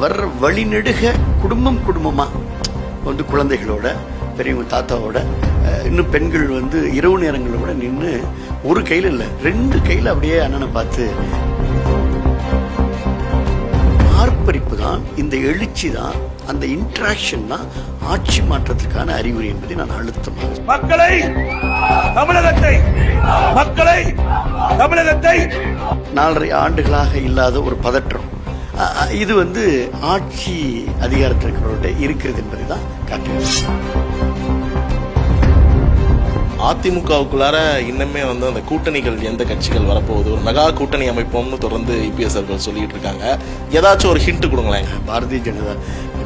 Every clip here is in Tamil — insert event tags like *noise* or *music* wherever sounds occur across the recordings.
வர்ற வழிநெடுக குடும்பம் குடும்பமா? வந்து குழந்தைகளோட பெரியவங்க தாத்தாவோட இன்னும் பெண்கள் வந்து இரவு நேரங்களில் கூட நின்று ஒரு கையில் இல்லை ரெண்டு கையில் அப்படியே அண்ணனை பார்த்து ஆர்ப்பரிப்பு தான் இந்த எழுச்சி தான் அந்த இன்ட்ராக்ஷன் தான் ஆட்சி மாற்றத்துக்கான அறிகுறி என்பதை நான் அழுத்தமாக மக்களை தமிழகத்தை மக்களை தமிழகத்தை. நாலரை ஆண்டுகளாக இல்லாத ஒரு பதற்றம். இது வந்து ஆட்சி அதிகாரத்தில் இருக்கிறவர்கிட்ட இருக்கிறது என்பதை தான் காட்டுகிறது அதிமுகவுக்குள்ளார இன்னுமே வந்து அந்த கூட்டணிகள் எந்த கட்சிகள் வரப்போகுது? ஒரு மெகா கூட்டணி அமைப்போம்னு தொடர்ந்து இபிஎஸ் அவர்கள் சொல்லிட்டு இருக்காங்க. ஏதாச்சும் ஒரு ஹிண்ட் கொடுங்களேன். பாரதிய ஜனதா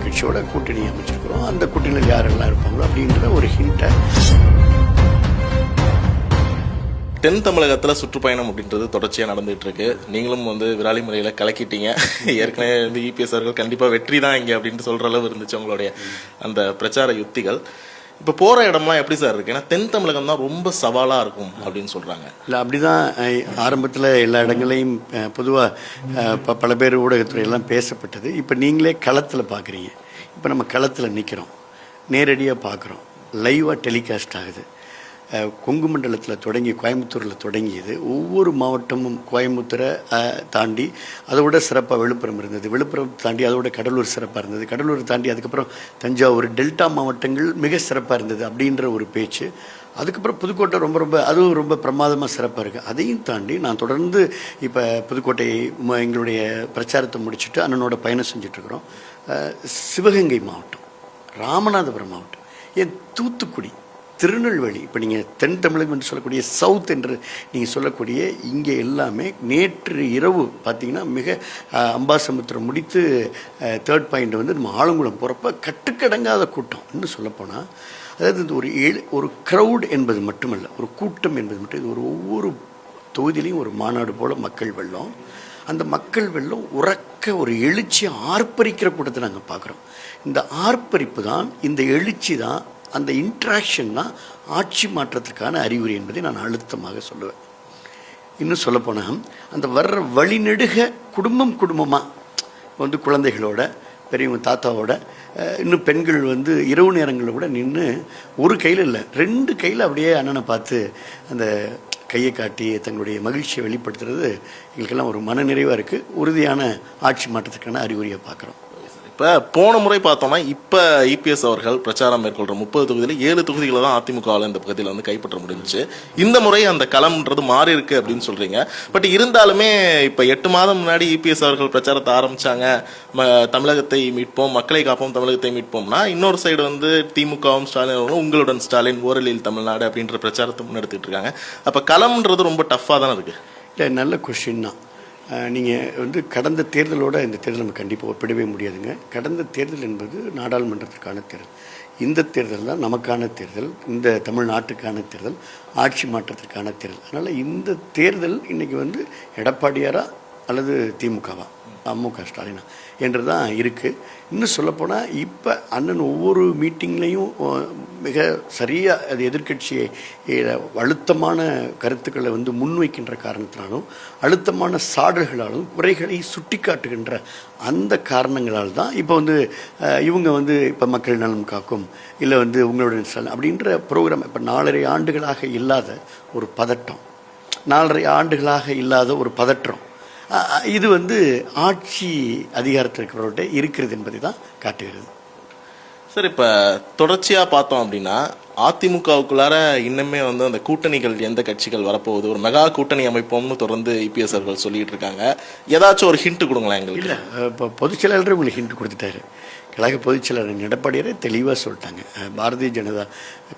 கட்சியோட கூட்டணி அமைச்சிருக்கிறோம். அந்த கூட்டணியில் யாரெல்லாம் இருப்பாங்களோ அப்படின்ற ஒரு ஹிண்ட்டை தென் தமிழகத்துல சுற்றுப்பயணம் அப்படின்றது தொடர்ச்சியா நடந்துட்டு இருக்கு நீங்களும் வந்து விராலி முறையில கலக்கிட்டீங்க. *laughs* ஏற்கனவே வந்து இபிஎஸ் அவர்கள் கண்டிப்பா வெற்றி தான் இங்க அப்படின்னு சொல்ற அளவு இருந்துச்சு உங்களுடைய அந்த பிரச்சார யுத்திகள் இப்ப போற இடம்லாம் எப்படி சார் இருக்கு? ஏன்னா தென் தமிழகம் தான் ரொம்ப சவாலா இருக்கும் அப்படின்னு சொல்றாங்க. இல்லை அப்படிதான் ஆரம்பத்தில் எல்லா இடங்களையும் பொதுவாக பல பேர் ஊடகத்துறையெல்லாம் பேசப்பட்டது. இப்போ நீங்களே களத்தில் பார்க்குறீங்க இப்போ நம்ம களத்தில் நிற்கிறோம் நேரடியாக பார்க்குறோம் லைவாக டெலிகாஸ்ட் ஆகுது. கொங்கு மண்டலத்தில் தொடங்கி கோயம்புத்தூரில் தொடங்கியது. ஒவ்வொரு மாவட்டமும் கோயம்புத்தூரை தாண்டி அதை விட சிறப்பாக விழுப்புரம் இருந்தது. விழுப்புரம் தாண்டி அதோட கடலூர் சிறப்பாக இருந்தது. கடலூர் தாண்டி அதுக்கப்புறம் தஞ்சாவூர் டெல்டா மாவட்டங்கள் மிக சிறப்பாக இருந்தது அப்படின்ற ஒரு பேச்சு. அதுக்கப்புறம் புதுக்கோட்டை ரொம்ப ரொம்ப அதுவும் ரொம்ப பிரமாதமாக சிறப்பாக இருக்குது அதையும் தாண்டி நான் தொடர்ந்து இப்போ புதுக்கோட்டை ம- எங்களுடைய பிரச்சாரத்தை முடிச்சுட்டு அண்ணனோட பயணம் செஞ்சிட்ருக்குறோம். சிவகங்கை மாவட்டம் ராமநாதபுரம் மாவட்டம் ஏன் தூத்துக்குடி. திருநெல்வேலி இப்போ நீங்கள் தென் தமிழகம் என்று சொல்லக்கூடிய சவுத் என்று நீங்கள் சொல்லக்கூடிய இங்கே எல்லாமே நேற்று இரவு பார்த்தீங்கன்னா மிக அம்பாசமுத்திரம் முடித்து தேர்ட் பாயிண்ட் வந்து நம்ம ஆலங்குளம் போகிறப்ப கட்டுக்கடங்காத கூட்டம் இன்னும் சொல்லப்போனால் அதாவது இந்த ஒரு ஏழு ஒரு க்ரௌட் என்பது மட்டுமல்ல ஒரு கூட்டம் என்பது மட்டும் இது ஒரு ஒவ்வொரு தொகுதியிலையும் ஒரு மாநாடு போல் மக்கள் வெள்ளம். அந்த மக்கள் வெள்ளம் உறக்க ஒரு எழுச்சி ஆர்ப்பரிக்கிற கூட்டத்தை நாங்கள் பார்க்குறோம். இந்த ஆர்ப்பரிப்பு தான் இந்த எழுச்சி தான் அந்த இன்ட்ராக்ஷன் தான் ஆட்சி மாற்றத்துக்கான அறிகுறி என்பதை நான் அழுத்தமாக சொல்லுவேன். இன்னும் சொல்லப்போனால் அந்த வர்ற வழிநெடுக குடும்பம் குடும்பமாக வந்து குழந்தைகளோட பெரியவங்க தாத்தாவோட இன்னும் பெண்கள் வந்து இரவு நேரங்களில் கூட நின்று ஒரு கையில் இல்லை ரெண்டு கையில் அப்படியே அண்ணனை பார்த்து அந்த கையை காட்டி தங்களுடைய மகிழ்ச்சியை வெளிப்படுத்துறது எங்களுக்கெல்லாம் ஒரு மனநிறைவாக இருக்குது உறுதியான ஆட்சி மாற்றத்துக்கான அறிகுறியை பார்க்குறோம். இப்போ போன முறை பார்த்தோம்னா இப்போ இபிஎஸ் அவர்கள் பிரச்சாரம் மேற்கொள்கிற முப்பது தொகுதியில் ஏழு தொகுதிகளை தான் அதிமுகவில் இந்த பகுதியில் வந்து கைப்பற்ற முடிஞ்சுச்சு. இந்த முறை அந்த களம்ன்றது மாறி இருக்கு அப்படின்னு சொல்கிறீங்க பட் இருந்தாலுமே இப்போ எட்டு மாதம் முன்னாடி இபிஎஸ் அவர்கள் பிரச்சாரத்தை ஆரம்பித்தாங்க ம- தமிழகத்தை மீட்போம் மக்களை காப்போம் தமிழகத்தை மீட்போம்னா இன்னொரு சைடு வந்து திமுகவும் ஸ்டாலின் அவர்களும் உங்களுடன் ஸ்டாலின் ஓரலில் தமிழ்நாடு அப்படின்ற பிரச்சாரத்தை முன்னெடுத்துட்டு இருக்காங்க. அப்போ களம்ன்றது ரொம்ப டஃப்பாக தானே இருக்குது இல்லை நல்ல கொஷின் தான். நீங்கள் வந்து கடந்த தேர்தலோட இந்த தேர்தல் நம்ம கண்டிப்பாக ஒப்பிடவே முடியாதுங்க. கடந்த தேர்தல் என்பது நாடாளுமன்றத்திற்கான தேர்தல். இந்த தேர்தல் தான் நமக்கான தேர்தல். இந்த தமிழ்நாட்டுக்கான தேர்தல். ஆட்சி மாற்றத்திற்கான தேர்தல். அதனால் இந்த தேர்தல் இன்றைக்கி வந்து எடப்பாடியாராக அல்லது திமுகவா? அமுக ஸ்டாலினா என்று தான் இருக்குது இன்னும் சொல்லப்போனால் இப்போ அண்ணன் ஒவ்வொரு மீட்டிங்லேயும் மிக சரியாக அது எதிர்க்கட்சியை அழுத்தமான கருத்துக்களை வந்து முன்வைக்கின்ற காரணத்தினாலும் அழுத்தமான சாடல்களாலும் குறைகளை சுட்டி காட்டுகின்ற அந்த காரணங்களால் தான் இப்போ வந்து இவங்க வந்து இப்போ மக்கள் நலம் காக்கும் இல்லை வந்து உங்களுடைய ஸ்டாலின் அப்படின்ற ப்ரோக்ராம் இப்போ நாலரை ஆண்டுகளாக இல்லாத ஒரு பதட்டம். நாலரை ஆண்டுகளாக இல்லாத ஒரு பதற்றம். இது வந்து ஆட்சி அதிகாரத்தில் இருக்கிறவர்கிட்ட இருக்கிறது என்பதை தான் காட்டுகிறது. சார் இப்ப தொடர்ச்சியா பார்த்தோம் அப்படின்னா அதிமுகவுக்குள்ளார இன்னுமே வந்து அந்த கூட்டணிகள் எந்த கட்சிகள் வரப்போகுது? ஒரு மெகா கூட்டணி அமைப்போம்னு தொடர்ந்து இபிஎஸ் அவர்கள் சொல்லிட்டு இருக்காங்க. ஏதாச்சும் ஒரு ஹிண்ட் கொடுங்களேன் எங்களுக்கு. இல்லை இப்போ பொதுச் செயலாளரே உங்களுக்கு ஹிண்ட் கொடுத்துட்டாரு. கழக பொதுச் செயலாளர் தெளிவாக சொல்லிட்டாங்க. பாரதிய ஜனதா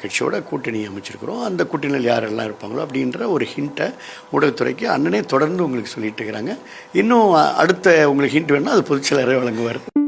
கட்சியோட கூட்டணி அமைச்சிருக்கிறோம். அந்த கூட்டணியில் யாரெல்லாம் இருப்பாங்களோ அப்படின்ற ஒரு ஹிண்ட்டை ஊடகத்துறைக்கு அண்ணனே தொடர்ந்து உங்களுக்கு சொல்லிட்டு இருக்கிறாங்க. இன்னும் அடுத்த உங்களுக்கு ஹிண்ட் வேணும்னா அது பொதுச் வழங்குவார்.